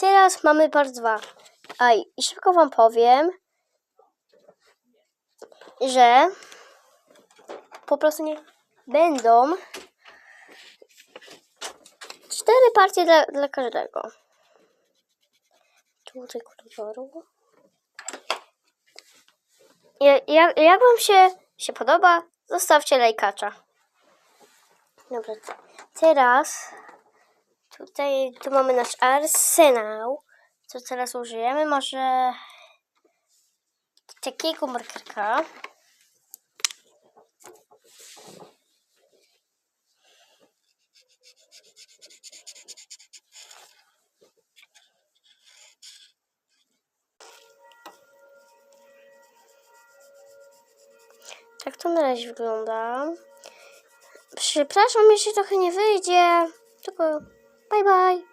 teraz mamy part 2. A i szybko wam powiem, że po prostu nie będą cztery partie dla, dla każdego. Tutaj koloru. Ja- Jak, jak wam się, się podoba, zostawcie lajkacza. Dobra, teraz tutaj tu mamy nasz arsenał. Co teraz użyjemy? Może takiego markerka. Tak to na razie wygląda. Przepraszam, jeśli trochę nie wyjdzie. Tylko bye bye.